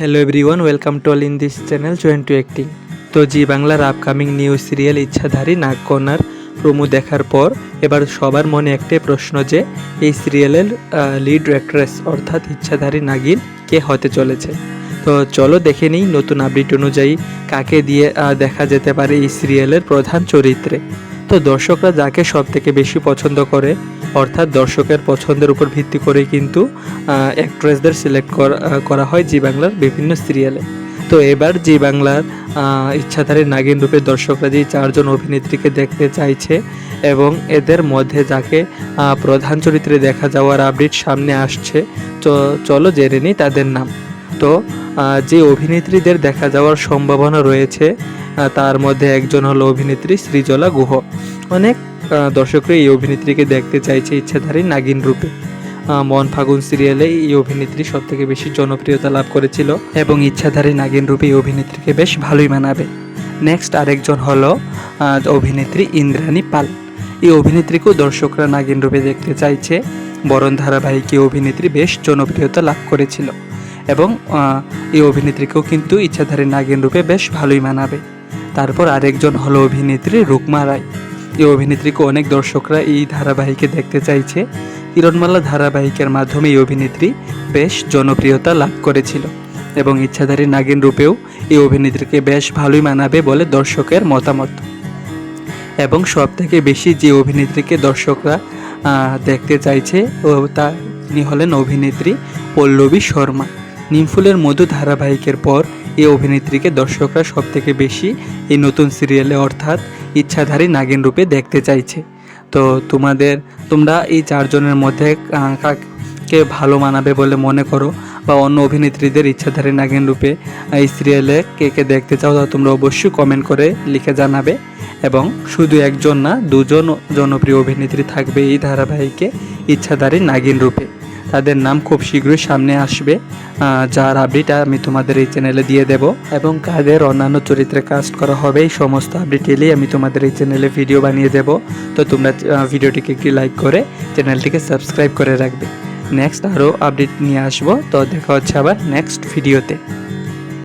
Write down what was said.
Hello everyone welcome to all in this channel join to acting তো জি বাংলার upcoming new serial ইচ্ছাধারী নাগকন্যার promo দেখার পর এবার সবার মনে একটাই প্রশ্ন যে, এই সিরিয়ালের লিড অ্যাক্ট্রেস অর্থাৎ ইচ্ছাধারী নাগিন কে হতে চলেছে? তো চলো দেখে নিই নতুন আপডেট অনুযায়ী কাকে দিয়ে দেখা যেতে পারে এই সিরিয়ালের প্রধান চরিত্রে। তো দর্শকরা যাকে সব থেকে বেশি পছন্দ করে অর্থাৎ দর্শকের পছন্দের উপর ভিত্তি করে কিন্তু অ্যাক্ট্রেসদের সিলেক্ট করা হয় জি বাংলার বিভিন্ন সিরিয়ালে তো এবার জি বাংলার ইচ্ছাধারী নাগিন রূপে দর্শকরা যে চারজন অভিনেত্রীকে দেখতে চাইছে এবং এদের মধ্যে যাকে প্রধান চরিত্রে দেখা যাওয়ার আপডেট সামনে আসছে চলো জেনে নিই তাদের নাম। তো যে অভিনেত্রীদের দেখা যাওয়ার সম্ভাবনা রয়েছে তার মধ্যে একজন হলো অভিনেত্রী সৃজলা গুহ। অনেক দর্শকরা এই অভিনেত্রীকে দেখতে চাইছে ইচ্ছাধারী নাগিন রূপে। মন ফাগুন সিরিয়ালে এই অভিনেত্রী সব থেকে বেশি জনপ্রিয়তা লাভ করেছিল এবং ইচ্ছাধারী নাগিন রূপে এই অভিনেত্রীকে বেশ ভালোই মানাবে। নেক্সট আরেকজন হলো অভিনেত্রী ইন্দ্রাণী পাল। এই অভিনেত্রীকেও দর্শকরা নাগিন রূপে দেখতে চাইছে। বরণ ধারাবাহিকে অভিনেত্রী বেশ জনপ্রিয়তা লাভ করেছিল এবং এই অভিনেত্রীকেও কিন্তু ইচ্ছাধারী নাগিন রূপে বেশ ভালোই মানাবে। তারপর আরেকজন হলো অভিনেত্রী রুকমা রায়। এই অভিনেত্রীকে অনেক দর্শকরা এই ধারাবাহিকে দেখতে চাইছে। কিরণমালা ধারাবাহিকের মাধ্যমে এই অভিনেত্রী বেশ জনপ্রিয়তা লাভ করেছিল এবং ইচ্ছাধারী নাগিন রূপেও এই অভিনেত্রীকে বেশ ভালোই মানাবে বলে দর্শকের মতামত। এবং সব থেকে বেশি যে অভিনেত্রীকে দর্শকরা দেখতে চাইছে, ও, তা তিনি হলেন অভিনেত্রী পল্লবী শর্মা। নিমফুলের মধু ধারাবাহিকের পর এই অভিনেত্রীকে দর্শকরা সব থেকে বেশি এই নতুন সিরিয়ালে অর্থাৎ ইচ্ছাধারী নাগিন রূপে দেখতে চাইছে। তো তোমাদের, তোমরা এই চারজনের মধ্যে কাকে ভালো মানাবে বলে মনে করো বা অন্য অভিনেত্রীদের ইচ্ছাধারী নাগিন রূপে এই সিরিয়ালে কে কে দেখতে চাও তা তোমরা অবশ্যই কমেন্ট করে লিখে জানাবে এবং শুধু একজন না, দুজন জনপ্রিয় অভিনেত্রী থাকবে এই ধারাবাহিকে ইচ্ছাধারী নাগিন রূপে। তাদের নাম খুব শীঘ্রই সামনে আসবে। যার আপডেট আমি তোমাদের এই চ্যানেলে দিয়ে দেব এবং কাদের অন্যান্য চরিত্রে কাস্ট করা হবে, এই সমস্ত আপডেট এলেই আমি তোমাদের এই চ্যানেলে ভিডিও বানিয়ে দেব। তো তোমরা ভিডিওটিকে একটি লাইক করে চ্যানেলটিকে সাবস্ক্রাইব করে রাখবে। নেক্সট আরও আপডেট নিয়ে আসব। তো দেখা হচ্ছে আবার নেক্সট ভিডিওতে